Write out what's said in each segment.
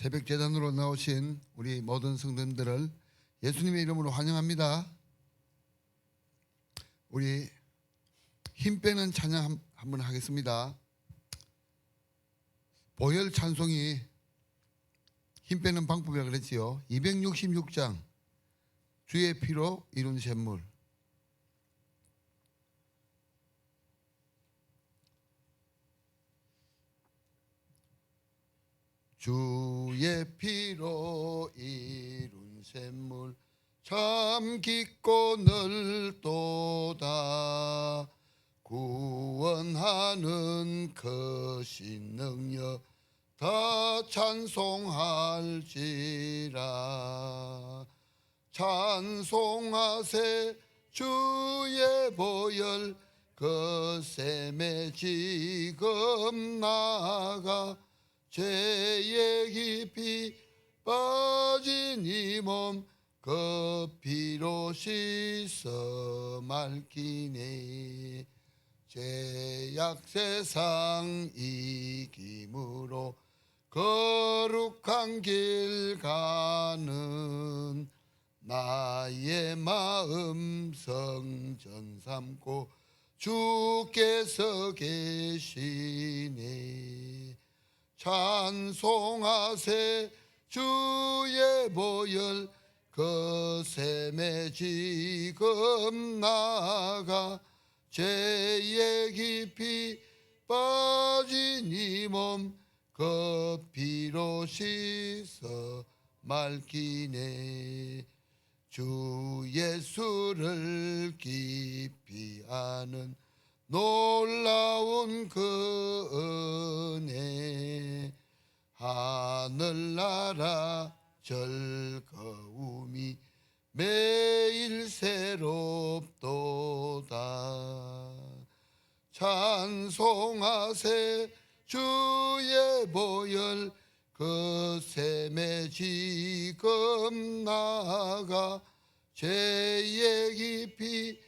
새벽 재단으로 나오신 우리 모든 성도님들을 예수님의 이름으로 환영합니다. 우리 힘 빼는 찬양 한- 한번 하겠습니다. 보혈 찬송이 힘 빼는 방법이라 그랬지요. 266장 주의 피로 이룬 샘물. 주의 피로 이룬 샘물 참 깊고 넓도다. 구원하는 거신 능력 다 찬송할지라. 찬송하세 주의 보혈 거셈에 지금 나가 죄에 깊이 빠진 이 몸 그 피로 씻어 맑기네 죄악 세상 이김으로 거룩한 길 가는 나의 마음 성전 삼고 주께서 계시네 찬송하세 주의 보혈 거셈에 지금 나가 죄에 깊이 빠진 이 몸 그 피로 씻어 맑기네. 주 예수를 깊이 아는 놀라운 그 은혜 하늘나라 즐거움이 매일 새롭도다. 찬송하세 주의 보혈 그 샘에 지금 나가 죄에 깊이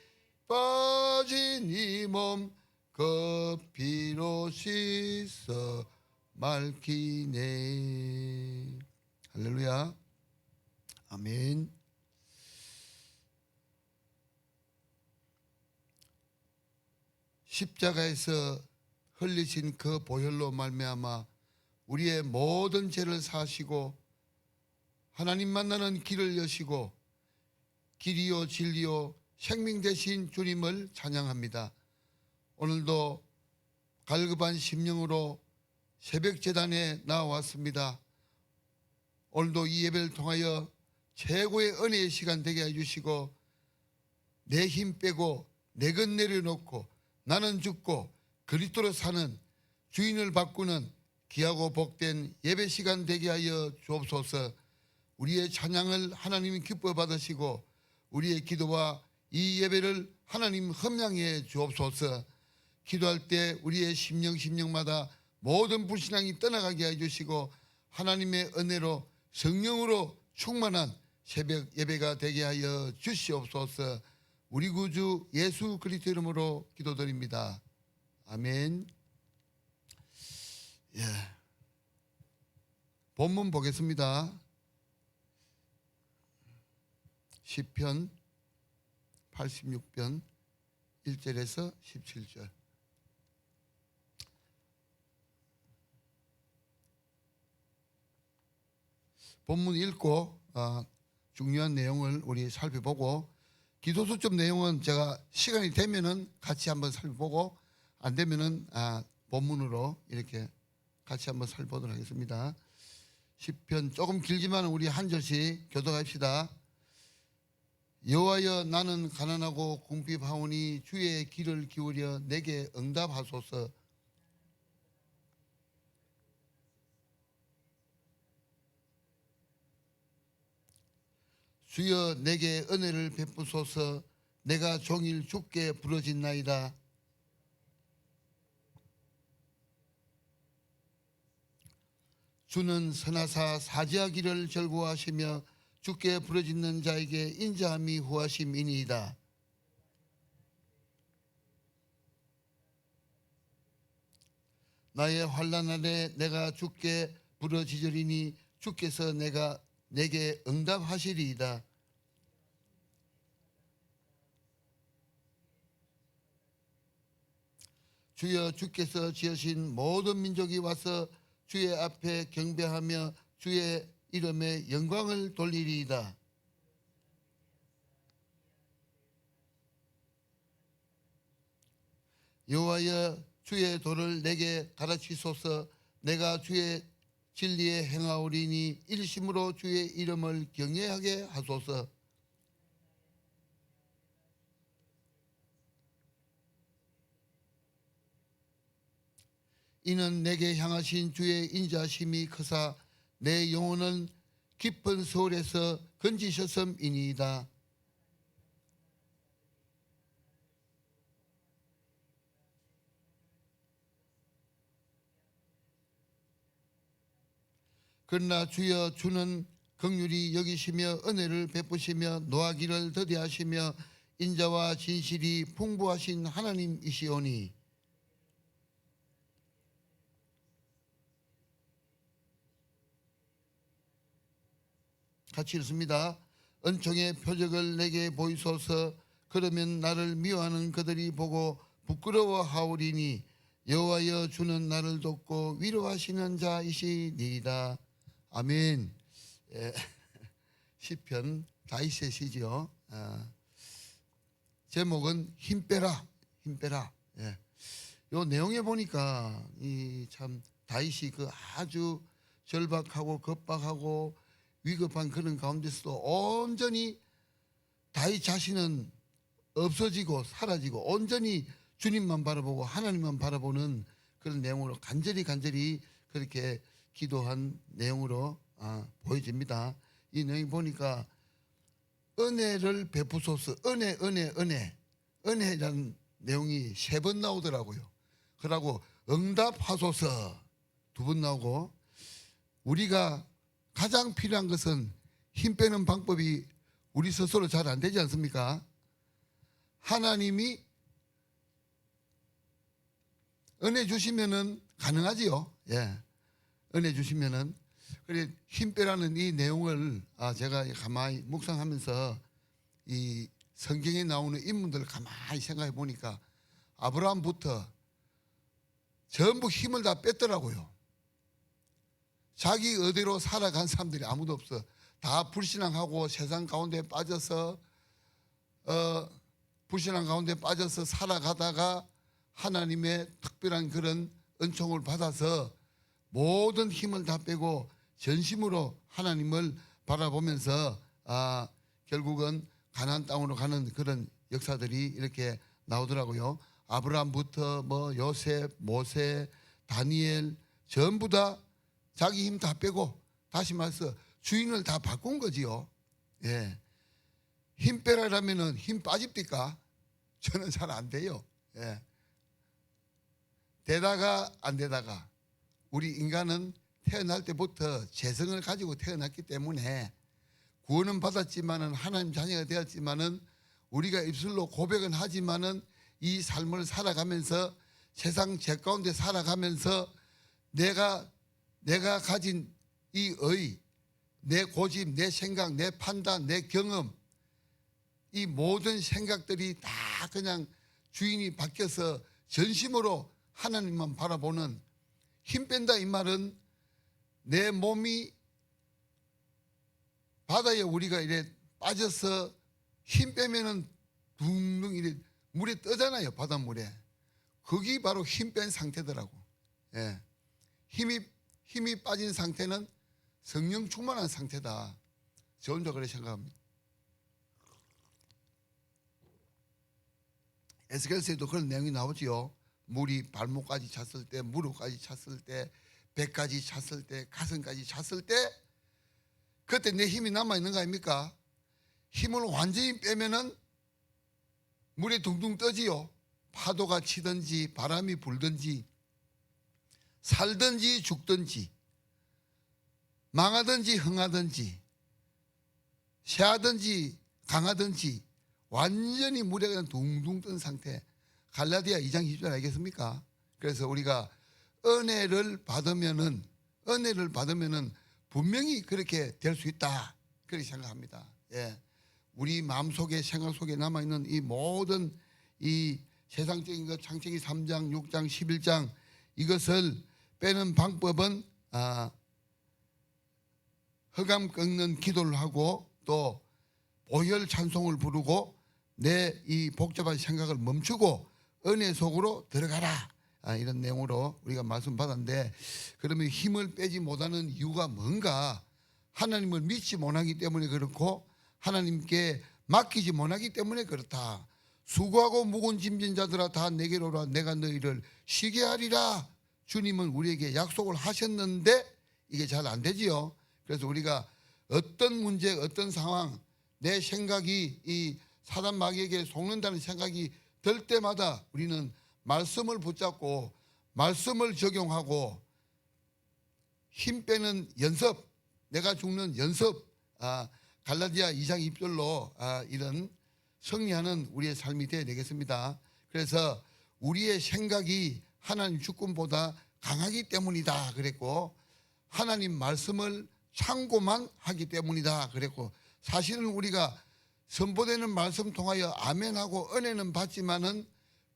빠진 이몸그 피로 씻어 맑기네. 할렐루야. 아멘. 십자가에서 흘리신 그 보혈로 말미암아 우리의 모든 죄를 사시고 하나님 만나는 길을 여시고 길이요 진리요 생명 되신 주님을 찬양합니다. 오늘도 갈급한 심령으로 새벽 재단에 나왔습니다. 오늘도 이 예배를 통하여 최고의 은혜의 시간 되게 해주시고 내 힘 빼고 내것 내려놓고 나는 죽고 그리스도로 사는 주인을 바꾸는 귀하고 복된 예배 시간 되게 하여 주옵소서. 우리의 찬양을 하나님 기뻐 받으시고 우리의 기도와 이 예배를 하나님 흠양해 주옵소서. 기도할 때 우리의 심령 심령마다 모든 불신앙이 떠나가게 해 주시고 하나님의 은혜로 성령으로 충만한 새벽 예배가 되게 하여 주시옵소서. 우리 구주 예수 그리스도 이름으로 기도드립니다. 아멘. 예. 본문 보겠습니다. 시편 86편 1절에서 17절. 본문 읽고 아, 중요한 내용을 우리 살펴보고 기도 수첩 내용은 제가 시간이 되면은 같이 한번 살펴보고 안 되면은 아, 본문으로 이렇게 같이 한번 살펴보도록 하겠습니다. 시편 조금 길지만 우리 한 절씩 교독합시다. 여호와여 나는 가난하고 궁핍하오니 주의 길을 기울여 내게 응답하소서. 주여 내게 은혜를 베푸소서. 내가 종일 죽게 부러진나이다. 주는 선하사 사지하기를 절구하시며 주께 부르짖는 자에게 인자함이 후하심이니이다. 나의 환난 날에 내가 주께 부르짖으리니 주께서 내가 내게 응답하시리이다. 주여 주께서 지으신 모든 민족이 와서 주의 앞에 경배하며 주의 이름에 영광을 돌리리이다. 여호와여 주의 도를 내게 가르치소서 내가 주의 진리에 행하오리니 일심으로 주의 이름을 경외하게 하소서 이는 내게 향하신 주의 인자심이 크사 내 영혼은 깊은 서울에서 건지셨음이니이다. 그러나 주여 주는 긍휼히 여기시며 은혜를 베푸시며 노하기를 더디하시며 인자와 진실이 풍부하신 하나님이시오니 같이 읽습니다. 은총의 표적을 내게 보이소서 그러면 나를 미워하는 그들이 보고 부끄러워하오리니 여호와여 주는 나를 돕고 위로하시는 자이시니이다. 아멘. 예, 시편 시죠. 아, 제목은 힘 빼라, 힘 빼라. 예. 요 내용에 보니까 이 참 다윗이 그 아주 절박하고 급박하고 위급한 그런 가운데서도 온전히 다윗 자신은 없어지고 사라지고 온전히 주님만 바라보고 하나님만 바라보는 그런 내용으로 간절히 간절히 그렇게 기도한 내용으로 아, 보여집니다. 이 내용 보니까 은혜를 베푸소서 은혜 은혜 은혜 은혜라는 내용이 세 번 나오더라고요. 그러고 응답하소서 두 번 나오고 우리가 가장 필요한 것은 힘 빼는 방법이 우리 스스로 잘 안 되지 않습니까? 하나님이 은혜 주시면은 가능하지요. 예. 은혜 주시면은 그래 힘 빼라는 이 내용을 아 제가 가만히 묵상하면서 이 성경에 나오는 인물들을 가만히 생각해 보니까 아브라함부터 전부 힘을 다 뺐더라고요. 자기 의대로 살아간 사람들이 아무도 없어. 다 불신앙하고 세상 가운데 빠져서 어 불신앙 가운데 빠져서 살아가다가 하나님의 특별한 그런 은총을 받아서 모든 힘을 다 빼고 전심으로 하나님을 바라보면서 아 결국은 가나안 땅으로 가는 그런 역사들이 이렇게 나오더라고요. 아브라함부터 뭐 요셉, 모세, 다니엘 전부 다 자기 힘 다 빼고 다시 말해서 주인을 다 바꾼 거지요. 예. 힘 빼라라면은 힘 빠집니까? 저는 잘 안 돼요. 예. 되다가 안 되다가 우리 인간은 태어날 때부터 재성을 가지고 태어났기 때문에 구원은 받았지만은 하나님 자녀가 되었지만은 우리가 입술로 고백은 하지만은 이 삶을 살아가면서 세상 죄 가운데 살아가면서 내가 내가 가진 이 의, 내 고집, 내 생각, 내 판단, 내 경험 이 모든 생각들이 다 그냥 주인이 바뀌어서 전심으로 하나님만 바라보는 힘 뺀다 이 말은 내 몸이 바다에 우리가 이래 빠져서 힘 빼면은 둥둥 이래 물에 떠잖아요 바닷물에 그게 바로 힘 뺀 상태더라고 예. 힘이 힘이 빠진 상태는 성령 충만한 상태다 저 혼자 그렇게 생각합니다 에스겔서에도 그런 내용이 나오지요 물이 발목까지 찼을 때 무릎까지 찼을 때 배까지 찼을 때 가슴까지 찼을 때 그때 내 힘이 남아 있는 거 아닙니까? 힘을 완전히 빼면은 물에 둥둥 떠지요. 파도가 치든지 바람이 불든지 살든지 죽든지 망하든지 흥하든지 새하든지 강하든지 완전히 물에 그냥 둥둥 뜬 상태 갈라디아 2장 20절 알겠습니까? 그래서 우리가 은혜를 받으면은 은혜를 받으면은 분명히 그렇게 될 수 있다. 그렇게 생각합니다. 예. 우리 마음 속에 생각 속에 남아 있는 이 모든 이 세상적인 것 창세기 3장, 6장, 11장 이것을 빼는 방법은 아 흑암 꺾는 기도를 하고 또 보혈 찬송을 부르고 내 이 복잡한 생각을 멈추고 은혜 속으로 들어가라. 아, 이런 내용으로 우리가 말씀 받았는데 그러면 힘을 빼지 못하는 이유가 뭔가 하나님을 믿지 못하기 때문에 그렇고 하나님께 맡기지 못하기 때문에 그렇다. 수고하고 무거운 짐진 자들아 다 내게로 오라 내가 너희를 쉬게 하리라. 주님은 우리에게 약속을 하셨는데 이게 잘 안 되지요. 그래서 우리가 어떤 문제, 어떤 상황, 내 생각이 이 사단 마귀에게 속는다는 생각이 들 때마다 우리는 말씀을 붙잡고 말씀을 적용하고 힘 빼는 연습, 내가 죽는 연습, 아, 갈라디아 2장 2절로 아, 이런 승리하는 우리의 삶이 되어야 되겠습니다. 그래서 우리의 생각이 하나님 주권보다 강하기 때문이다 그랬고 하나님 말씀을 참고만 하기 때문이다 그랬고 사실은 우리가 선포되는 말씀 통하여 아멘하고 은혜는 받지만은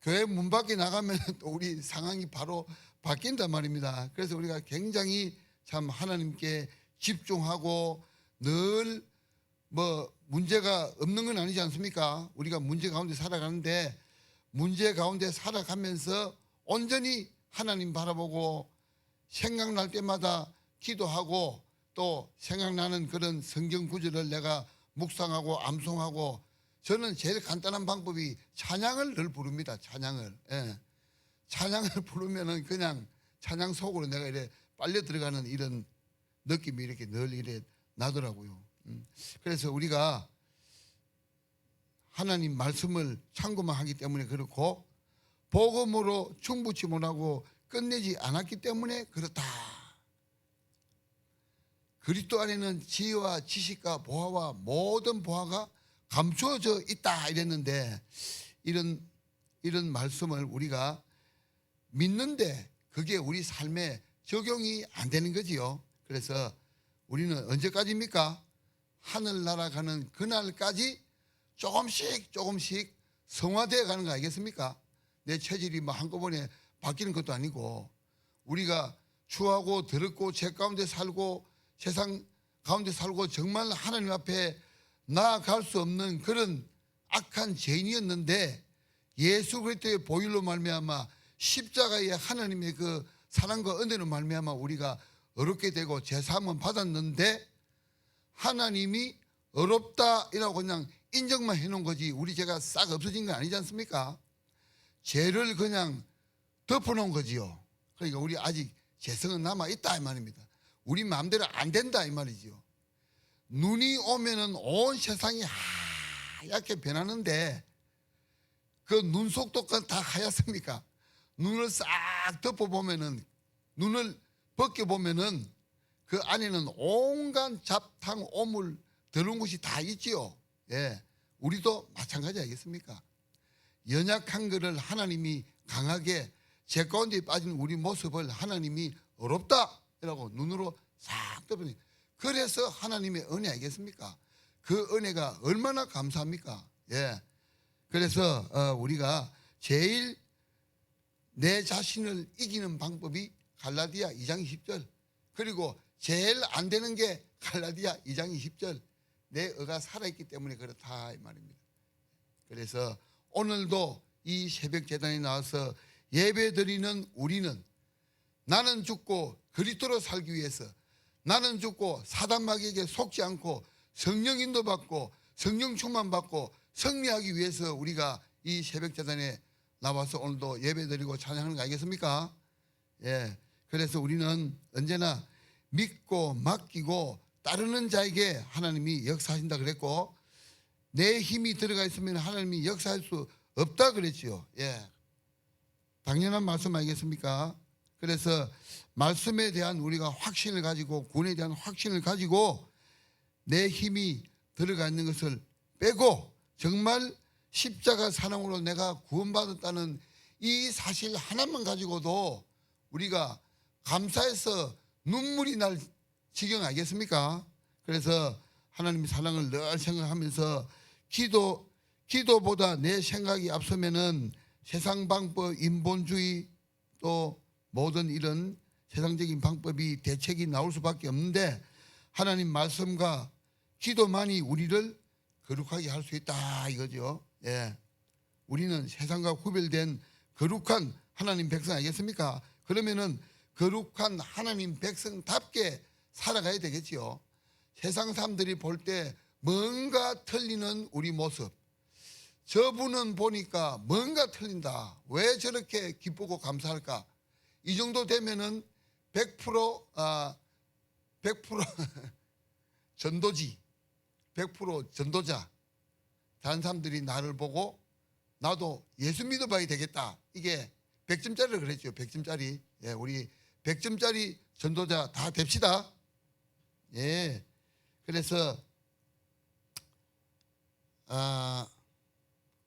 교회 문 밖에 나가면 또 우리 상황이 바로 바뀐단 말입니다. 그래서 우리가 굉장히 참 하나님께 집중하고 늘 뭐 문제가 없는 건 아니지 않습니까? 우리가 문제 가운데 살아가는데 문제 가운데 살아가면서 온전히 하나님 바라보고 생각날 때마다 기도하고 또 생각나는 그런 성경 구절을 내가 묵상하고 암송하고 저는 제일 간단한 방법이 찬양을 늘 부릅니다. 찬양을. 예. 찬양을 부르면은 그냥 찬양 속으로 내가 이래 빨려 들어가는 이런 느낌이 이렇게 늘 이래 나더라고요. 음. 그래서 우리가 하나님 말씀을 참고만 하기 때문에 그렇고 복음으로 충분치 못하고 끝내지 않았기 때문에 그렇다. 그리스도 안에는 지혜와 지식과 보화와 모든 보화가 감추어져 있다 이랬는데 이런 이런 말씀을 우리가 믿는데 그게 우리 삶에 적용이 안 되는 거지요. 그래서 우리는 언제까지입니까? 하늘 날아가는 그날까지 조금씩 조금씩 성화되어 가는 거 아니겠습니까? 내 체질이 뭐 한꺼번에 바뀌는 것도 아니고 우리가 추하고 더럽고 죄 가운데 살고 세상 가운데 살고 정말 하나님 앞에 나아갈 수 없는 그런 악한 죄인이었는데 예수 그리스도의 보혈로 말미암아 십자가의 하나님의 그 사랑과 은혜로 말미암아 우리가 어렵게 되고 제사함은 받았는데 하나님이 어렵다 이라고 그냥 인정만 해놓은 거지 우리 죄가 싹 없어진 거 아니지 않습니까? 죄를 그냥 덮어놓은 거지요. 그러니까 우리 아직 죄성은 남아 있다 이 말입니다. 우리 마음대로 안 된다 이 말이지요. 눈이 오면은 온 세상이 하얗게 변하는데 그 눈 속도 다 하얗습니까? 눈을 싹 덮어 보면은 눈을 벗겨 보면은 그 안에는 온갖 잡탕 오물 드는 곳이 다 있지요. 예, 우리도 마찬가지 아니겠습니까? 연약한 것을 하나님이 강하게 제 가운데 빠진 우리 모습을 하나님이 어렵다라고 눈으로 싹 덮으니 그래서 하나님의 은혜 아니겠습니까? 그 은혜가 얼마나 감사합니까? 예. 그래서 어, 우리가 제일 내 자신을 이기는 방법이 갈라디아 2장 10절 그리고 제일 안 되는 게 갈라디아 2장 20절 내 의가 살아있기 때문에 그렇다 이 말입니다. 그래서 오늘도 이 새벽 재단에 나와서 예배 드리는 우리는 나는 죽고 그리스도로 살기 위해서 나는 죽고 사단 마귀에게 속지 않고 성령 인도 받고 성령 충만 받고 승리하기 위해서 우리가 이 새벽 재단에 나와서 오늘도 예배 드리고 찬양하는 거 아니겠습니까? 예. 그래서 우리는 언제나 믿고 맡기고 따르는 자에게 하나님이 역사하신다 그랬고 내 힘이 들어가 있으면 하나님이 역사할 수 없다 그랬지요. 예. 당연한 말씀 아니겠습니까? 그래서 말씀에 대한 우리가 확신을 가지고 구원에 대한 확신을 가지고 내 힘이 들어가 있는 것을 빼고 정말 십자가 사랑으로 내가 구원받았다는 이 사실 하나만 가지고도 우리가 감사해서 눈물이 날 지경 알겠습니까? 그래서 하나님의 사랑을 늘 생각하면서 기도 기도보다 내 생각이 앞서면은 세상 방법, 인본주의 또 모든 이런 세상적인 방법이 대책이 나올 수밖에 없는데 하나님 말씀과 기도만이 우리를 거룩하게 할 수 있다 이거죠. 예. 우리는 세상과 구별된 거룩한 하나님 백성 아니겠습니까? 그러면은 거룩한 하나님 백성답게 살아가야 되겠지요. 세상 사람들이 볼때 뭔가 틀리는 우리 모습. 저분은 보니까 뭔가 틀린다. 왜 저렇게 기쁘고 감사할까? 이 정도 되면은 100% 아, 100% 전도지, 100% 전도자. 다른 사람들이 나를 보고 나도 예수 믿어봐야 되겠다. 이게 100점짜리를 그랬죠. 100점짜리. 예, 우리 100점짜리 전도자 다 됩시다. 예. 그래서 아,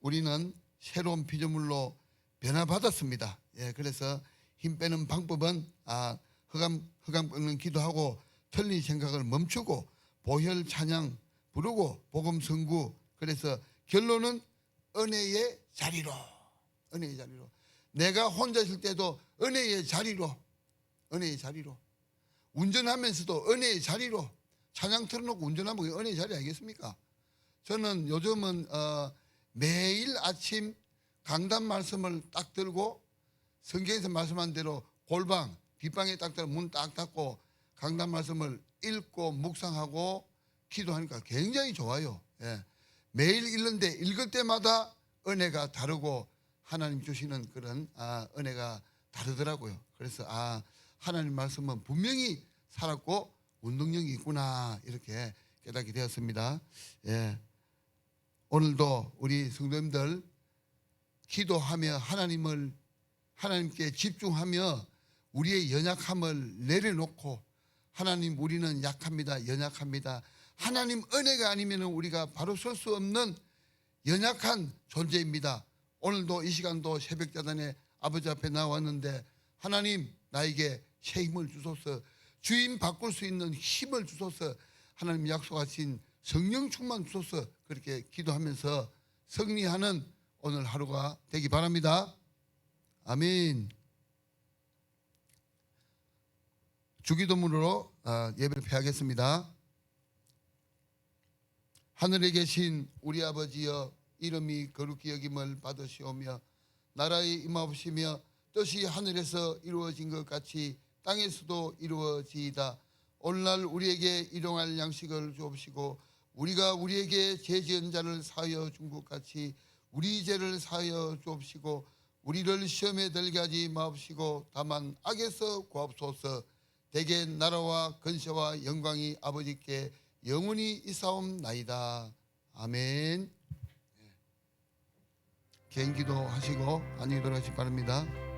우리는 새로운 피조물로 변화받았습니다. 예, 그래서 힘 빼는 방법은 아, 흑암 흑암 꺾는 기도하고 틀린 생각을 멈추고 보혈 찬양 부르고 복음 선구 그래서 결론은 은혜의 자리로 은혜의 자리로 내가 혼자 있을 때도 은혜의 자리로 은혜의 자리로 운전하면서도 은혜의 자리로 찬양 틀어놓고 운전하면 은혜의 자리 아니겠습니까? 저는 요즘은 어, 매일 아침 강단 말씀을 딱 들고 성경에서 말씀한 대로 골방 뒷방에 딱 들어 문 딱 닫고 강단 말씀을 읽고 묵상하고 기도하니까 굉장히 좋아요. 예. 매일 읽는데 읽을 때마다 은혜가 다르고 하나님 주시는 그런 아, 은혜가 다르더라고요. 그래서 아 하나님 말씀은 분명히 살았고 운동력이 있구나 이렇게 깨닫게 되었습니다. 예. 오늘도 우리 성도님들 기도하며 하나님을 하나님께 집중하며 우리의 연약함을 내려놓고 하나님 우리는 약합니다. 연약합니다. 하나님 은혜가 아니면 우리가 바로 설 수 없는 연약한 존재입니다. 오늘도 이 시간도 새벽 자단에 아버지 앞에 나왔는데 하나님 나에게 새 힘을 주소서 주인 바꿀 수 있는 힘을 주소서 하나님 약속하신 성령 충만 주소서 그렇게 기도하면서 승리하는 오늘 하루가 되기 바랍니다. 아멘. 주기도문으로 아, 예배를 폐하겠습니다. 하늘에 계신 우리 아버지여 이름이 거룩히 여김을 받으시오며 나라의 임하옵시며 뜻이 하늘에서 이루어진 것 같이 땅에서도 이루어지이다. 오늘날 우리에게 일용할 양식을 주옵시고 우리가 우리에게 죄 지은 자를 사하여 준 것 같이 우리 죄를 사하여 주옵시고 우리를 시험에 들게 하지 마옵시고 다만 악에서 구하옵소서 대개 나라와 건세와 영광이 아버지께 영원히 있사옵나이다. 아멘. 개인기도 하시고 안녕히 돌아가시 바랍니다.